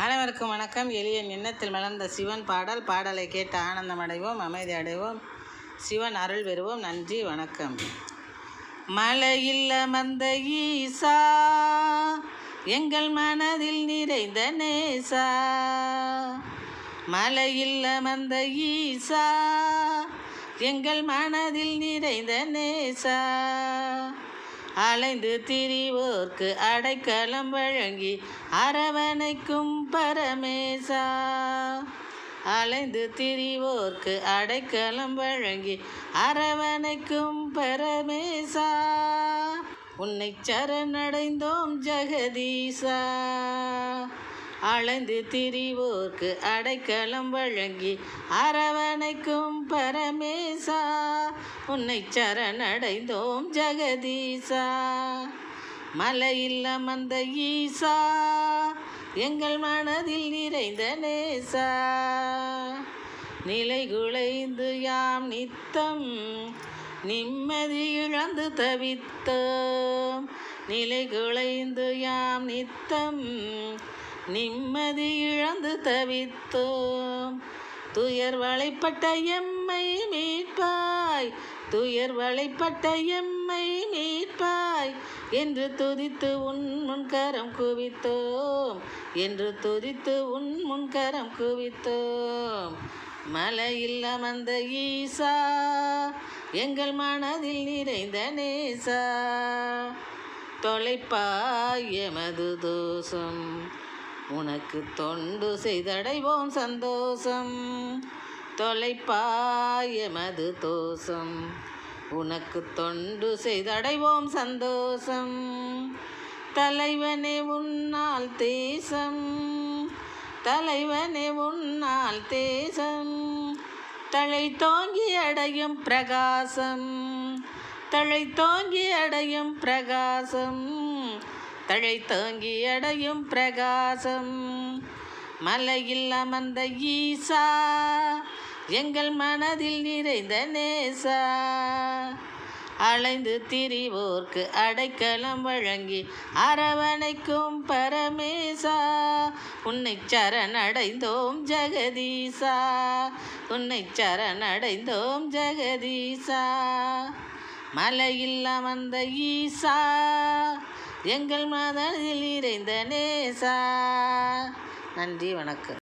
அனைவருக்கும் வணக்கம். எளிய எண்ணத்தில் மலர்ந்த சிவன் பாடல். பாடலை கேட்டு ஆனந்தம் அடைவோம் அமைதி அடைவோம். சிவன் அருள் பெறுவோம். நன்றி வணக்கம். மலையில் அமர்ந்த ஈசா எங்கள் மனதில் நிறைந்த நேசா. மலையில் அமர்ந்த ஈசா எங்கள் மனதில் நிறைந்த நேசா. அலைந்து திரிவோர்க்கு அடைக்கலம் வழங்கி அரவணைக்கும் பரமேசா. அலைந்து திரிவோர்க்கு அடைக்கலம் வழங்கி அரவணைக்கும் பரமேசா. உன்னை சரணடைந்தோம் ஜெகதீசா. அளந்து திரிவோர்க்கு அடைக்கலம் வழங்கி அரவணைக்கும் பரமேசா. உன்னை சரணடைந்தோம் ஜெகதீசா. மலையில் அமர்ந்த ஈசா எங்கள் மனதில் நிறைந்த நேசா. நிலை குலைந்து யாம் நித்தம் நிம்மதி இழந்து தவித்தோம். நிலை குலைந்து யாம் நித்தம் நிம்மதி இழந்து தவித்தோம். துயர் வளைப்பட்ட எம்மை மீட்பாய். துயர் வளைப்பட்ட எம்மை மீட்பாய். என்று துதித்து உன் முன்கரம் குவித்தோம். என்று துதித்து உன் முன்கரம் குவித்தோம். மலையில் அமர்ந்த ஈசா எங்கள் மனதில் நிறைந்த நேசா. தொலைப்பாய் எமது தோஷம். உனக்கு தொண்டு செய்தடைவோம் சந்தோஷம். தொலைப்பாய் எமது தோஷம். உனக்கு தொண்டு செய்தடைவோம் சந்தோஷம். தலைவனே உன்னால் தேசம். தலைவனே உன்னால் தேசம். தழை தோங்கி அடையும் பிரகாசம். தழை தோங்கி அடையும் பிரகாசம். தழை தோங்கி அடையும் பிரகாசம். மலையில் அமர்ந்த ஈசா எங்கள் மனதில் நிறைந்த நேசா. அலைந்து திரிவோர்க்கு அடைக்கலம் வழங்கி அரவணைக்கும் பரமேசா. உன்னை சரணடைந்தோம் ஜெகதீசா உன்னை சரணடைந்தோம் ஜெகதீசா. மலையில் அமர்ந்த ஈசா எங்கள் மனதில் இறைந்த நேசா. நன்றி வணக்கம்.